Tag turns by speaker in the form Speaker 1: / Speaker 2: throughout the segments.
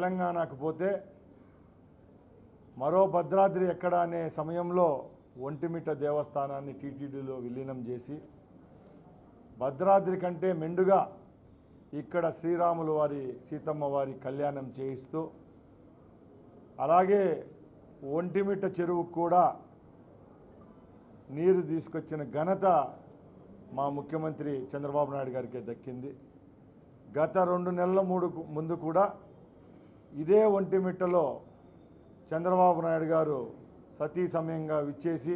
Speaker 1: తెలంగాణకు పోతే మరో భద్రాద్రి ఎక్కడ అనే సమయంలో ఒంటిమిట్ట దేవస్థానాన్ని టీటీడీలో విలీనం చేసి భద్రాద్రి కంటే మెండుగా ఇక్కడ శ్రీరాములు వారి సీతమ్మ వారి కళ్యాణం చేయిస్తూ అలాగే ఒంటిమిట్ట చెరువుకు కూడా నీరు తీసుకొచ్చిన ఘనత మా ముఖ్యమంత్రి చంద్రబాబు నాయుడు గారికి దక్కింది. గత రెండు నెలల మూడు ముందు కూడా ఇదే ఒంటిమిట్టలో చంద్రబాబు నాయుడు గారు సతీ సమయంగా విచ్చేసి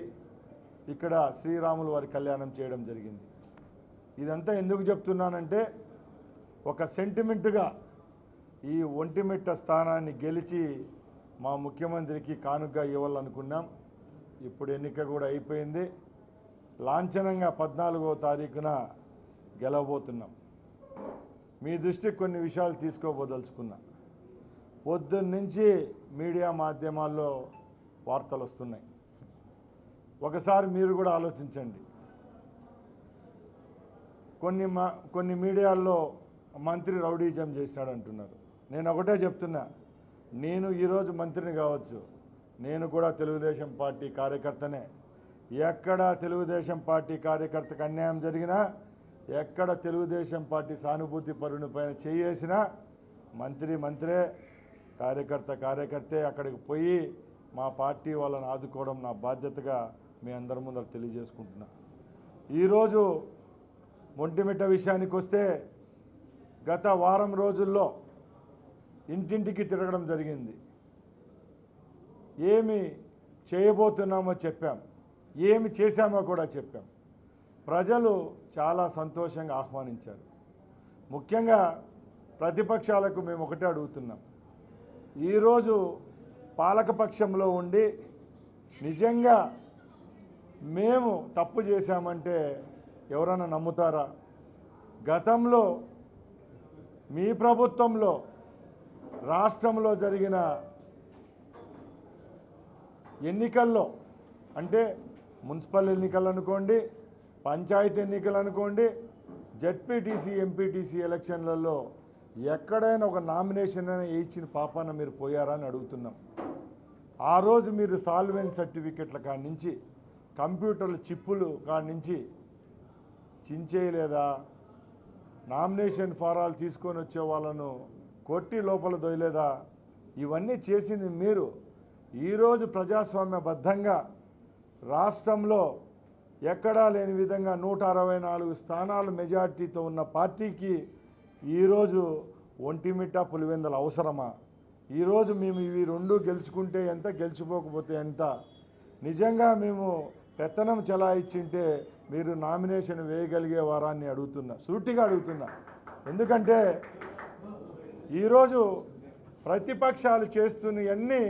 Speaker 1: ఇక్కడ శ్రీరాములు వారి కళ్యాణం చేయడం జరిగింది. ఇదంతా ఎందుకు చెప్తున్నానంటే ఒక సెంటిమెంట్గా ఈ ఒంటిమిట్ట స్థానాన్ని గెలిచి మా ముఖ్యమంత్రికి కానుగ్గా ఇవ్వాలనుకున్నాం. ఇప్పుడు ఎన్నిక కూడా అయిపోయింది. లాంఛనంగా పద్నాలుగో తారీఖున గెలవబోతున్నాం. మీ దృష్టికి కొన్ని విషయాలు తీసుకోబోదలుచుకున్నా. పొద్దున్నుంచి మీడియా మాధ్యమాల్లో వార్తలు వస్తున్నాయి. ఒకసారి మీరు కూడా ఆలోచించండి. కొన్ని కొన్ని మీడియాల్లో మంత్రి రౌడీజం చేశాడు అంటున్నారు. నేను ఒకటే చెప్తున్నా నేను ఈరోజు మంత్రిని కావచ్చు నేను కూడా తెలుగుదేశం పార్టీ కార్యకర్తనే. ఎక్కడ తెలుగుదేశం పార్టీ కార్యకర్తకు అన్యాయం జరిగినా ఎక్కడ తెలుగుదేశం పార్టీ సానుభూతి పరుని పైన చేయేసినా మంత్రి మంత్రే కార్యకర్త కార్యకర్తే అక్కడికి పోయి మా పార్టీ వాళ్ళని ఆదుకోవడం నా బాధ్యతగా మీ అందరి ముందర తెలియజేసుకుంటున్నా. ఈరోజు ఒంటిమిట్ట విషయానికి వస్తే గత వారం రోజుల్లో ఇంటింటికి తిరగడం జరిగింది. ఏమి చేయబోతున్నామో చెప్పాం. ఏమి చేశామో కూడా చెప్పాం. ప్రజలు చాలా సంతోషంగా ఆహ్వానించారు. ముఖ్యంగా ప్రతిపక్షాలకు మేము ఒకటే అడుగుతున్నాం. ఈరోజు పాలకపక్షంలో ఉండి నిజంగా మేము తప్పు చేశామంటే ఎవరైనా నమ్ముతారా? గతంలో మీ ప్రభుత్వంలో రాష్ట్రంలో జరిగిన ఎన్నికల్లో అంటే మున్సిపల్ ఎన్నికలు అనుకోండి పంచాయతీ ఎన్నికలు అనుకోండి జడ్పీటీసీ ఎంపీటీసీ ఎలక్షన్లలో ఎక్కడైనా ఒక నామినేషన్ అయినా వేయించిన పాపాన మీరు పోయారా అని అడుగుతున్నాం. ఆ రోజు మీరు సాల్వెన్ సర్టిఫికెట్ల కాడి నుంచి కంప్యూటర్ల చిప్పులు కాడి నుంచి చించేయలేదా? నామినేషన్ ఫారాలు తీసుకొని వచ్చే వాళ్ళను కొట్టి లోపల దొయలేదా ఇవన్నీ చేసింది మీరు. ఈరోజు ప్రజాస్వామ్యబద్ధంగా రాష్ట్రంలో ఎక్కడా లేని విధంగా నూట అరవై నాలుగు స్థానాలు మెజార్టీతో ఉన్న పార్టీకి ఈరోజు ఒంటిమిట్ట పులివెందల అవసరమా? ఈరోజు మేము ఇవి రెండు గెలుచుకుంటే ఎంత గెలిచిపోకపోతే ఎంత? నిజంగా మేము పెత్తనం చెలాయిచ్చింటే మీరు నామినేషన్ వేయగలిగే వారాన్ని అడుగుతున్నా సూటిగా అడుగుతున్నా. ఎందుకంటే ఈరోజు ప్రతిపక్షాలు చేస్తున్నవన్నీ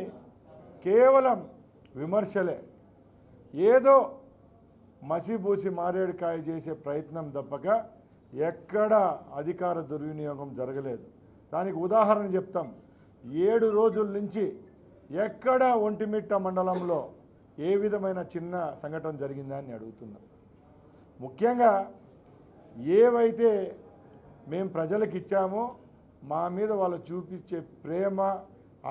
Speaker 1: కేవలం విమర్శలే. ఏదో మసిబూసి మారేడుకాయ చేసే ప్రయత్నం తప్పక ఎక్కడ అధికార దుర్వినియోగం జరగలేదు. దానికి ఉదాహరణ చెప్తాం. ఏడు రోజుల నుంచి ఎక్కడ ఒంటిమిట్ట మండలంలో ఏ విధమైన చిన్న సంఘటన జరిగిందా అని అడుగుతున్నాం. ముఖ్యంగా ఏవైతే మేము ప్రజలకు ఇచ్చామో మా మీద వాళ్ళు చూపించే ప్రేమ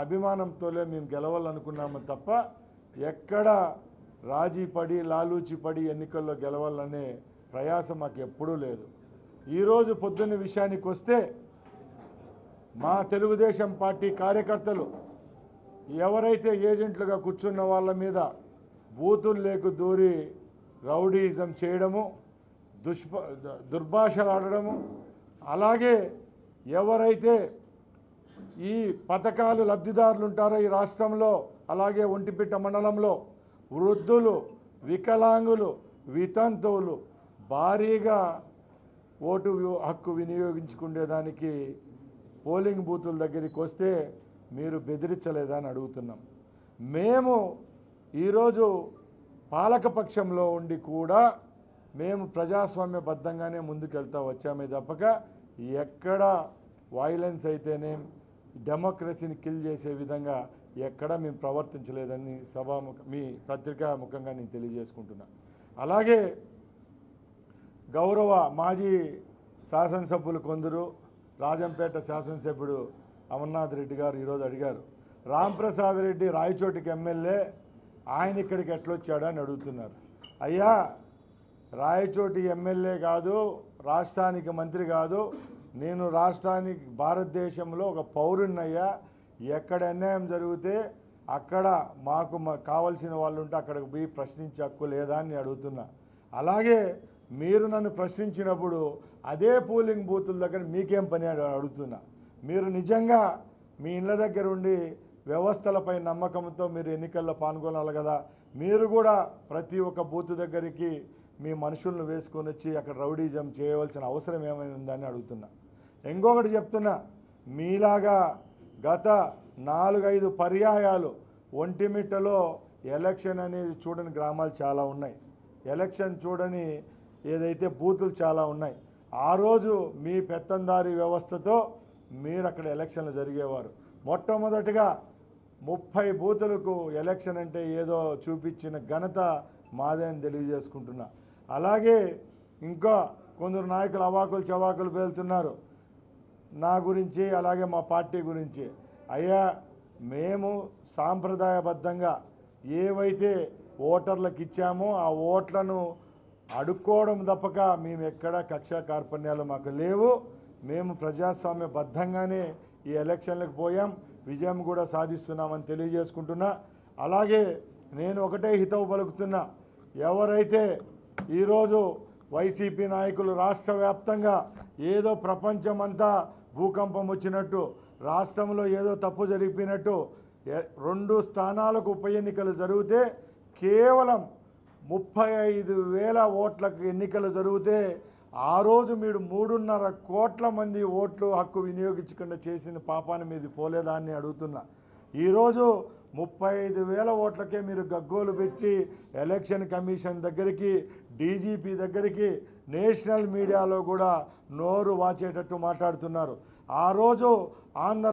Speaker 1: అభిమానంతోనే మేము గెలవాలనుకున్నాము తప్ప ఎక్కడ రాజీ పడి లాలూచి పడి ఎన్నికల్లో గెలవాలనే ప్రయాసం మాకు ఎప్పుడూ లేదు. ఈరోజు పొద్దున్న విషయానికి వస్తే మా తెలుగుదేశం పార్టీ కార్యకర్తలు ఎవరైతే ఏజెంట్లుగా కూర్చున్న వాళ్ళ మీద బూతులు లేకు దూరి రౌడీజం చేయడము దుష్ప దుర్భాషలు అలాగే ఎవరైతే ఈ పథకాలు లబ్ధిదారులు ఉంటారో ఈ రాష్ట్రంలో అలాగే ఒంటిపిట్ట మండలంలో వృద్ధులు వికలాంగులు వితంతువులు భారీగా ఓటు హక్కు వినియోగించుకునేదానికి పోలింగ్ బూతుల దగ్గరికి వస్తే మీరు బెదిరించలేదా అని అడుగుతున్నాం. మేము ఈరోజు పాలకపక్షంలో ఉండి కూడా మేము ప్రజాస్వామ్యబద్ధంగానే ముందుకెళ్తా వచ్చామే తప్పక. ఎక్కడ వైలెన్స్ అయితేనే డెమోక్రసీని కిల్ చేసే విధంగా ఎక్కడ మేము ప్రవర్తించలేదని సభాముఖ మీ పత్రికా ముఖంగా నేను తెలియజేసుకుంటున్నా. అలాగే గౌరవ మాజీ శాసనసభ్యులు కొందరు రాజంపేట శాసనసభ్యుడు అమర్నాథ్ రెడ్డి గారు ఈరోజు అడిగారు రాంప్రసాద్ రెడ్డి రాయచోటికి ఎమ్మెల్యే ఆయన ఇక్కడికి ఎట్లొచ్చాడు? అని అడుగుతున్నారు. అయ్యా రాయచోటి ఎమ్మెల్యే కాదు రాష్ట్రానికి మంత్రి కాదు నేను రాష్ట్రానికి భారతదేశంలో ఒక పౌరున్నయ్యా ఎక్కడ అన్యాయం జరిగితే అక్కడ మాకు మా- కావలసిన వాళ్ళు ఉంటే అక్కడికి పోయి ప్రశ్నించే హక్కు లేదా? అని అడుగుతున్నా. అలాగే మీరు నన్ను ప్రశ్నించినప్పుడు అదే పోలింగ్ బూతుల దగ్గర మీకేం పని అడుగుతున్నా. మీరు నిజంగా మీ ఇళ్ళ దగ్గర ఉండి వ్యవస్థలపై నమ్మకంతో మీరు ఎన్నికల్లో పాల్గొనాలి కదా. మీరు కూడా ప్రతి ఒక్క బూత్ దగ్గరికి మీ మనుషులను వేసుకొని వచ్చి అక్కడ రౌడీజం చేయవలసిన అవసరం ఏమైనా ఉందని అడుగుతున్నా. ఇంకొకటి చెప్తున్నా మీలాగా గత నాలుగైదు పర్యాయాలు ఒంటిమిట్టలో ఎలక్షన్ అనేది చూడని గ్రామాలు చాలా ఉన్నాయి. ఎలక్షన్ చూడని ఏదైతే బూతులు చాలా ఉన్నాయి ఆ రోజు మీ పెత్తందారి వ్యవస్థతో మీరు అక్కడ ఎలక్షన్లు జరిగేవారు. మొట్టమొదటిగా ముప్పై బూతులకు ఎలక్షన్ అంటే ఏదో చూపించిన ఘనత మాదే అని తెలియజేసుకుంటున్నా. అలాగే ఇంకా కొందరు నాయకులు అవాకులు చవాకులు పేలుతున్నారు. నా గురించి అలాగే మా పార్టీ గురించి. అయ్యా మేము సాంప్రదాయబద్ధంగా ఏవైతే ఓటర్లకు ఇచ్చామో ఆ ఓట్లను అడుక్కోవడం తప్పక మేము ఎక్కడ కక్షా కార్పణ్యాలు మాకు లేవు. మేము ప్రజాస్వామ్య బద్ధంగానే ఈ ఎలక్షన్లకు పోయాం. విజయం కూడా సాధిస్తున్నామని తెలియజేసుకుంటున్నా. అలాగే నేను ఒకటే హితవు పలుకుతున్నా. ఎవరైతే ఈరోజు వైసీపీ నాయకులు రాష్ట్ర వ్యాప్తంగా ఏదో ప్రపంచమంతా భూకంపం వచ్చినట్టు రాష్ట్రంలో ఏదో తప్పు జరిగిపోయినట్టు రెండు స్థానాలకు ఉప ఎన్నికలు జరిగితే కేవలం ముప్పై ఐదు వేల ఓట్లకు ఎన్నికలు జరిగితే ఆ రోజు మీరు మూడున్నర కోట్ల మంది ఓట్లు హక్కు వినియోగించకుండా చేసిన పాపాన్ని మీది పోలేదా అని అడుగుతున్నా. ఈరోజు ముప్పై ఐదు వేల ఓట్లకే మీరు గగ్గోలు పెట్టి ఎలక్షన్ కమిషన్ దగ్గరికి డీజీపీ దగ్గరికి నేషనల్ మీడియాలో కూడా నోరు వాచేటట్టు మాట్లాడుతున్నారు. ఆ రోజు ఆంధ్ర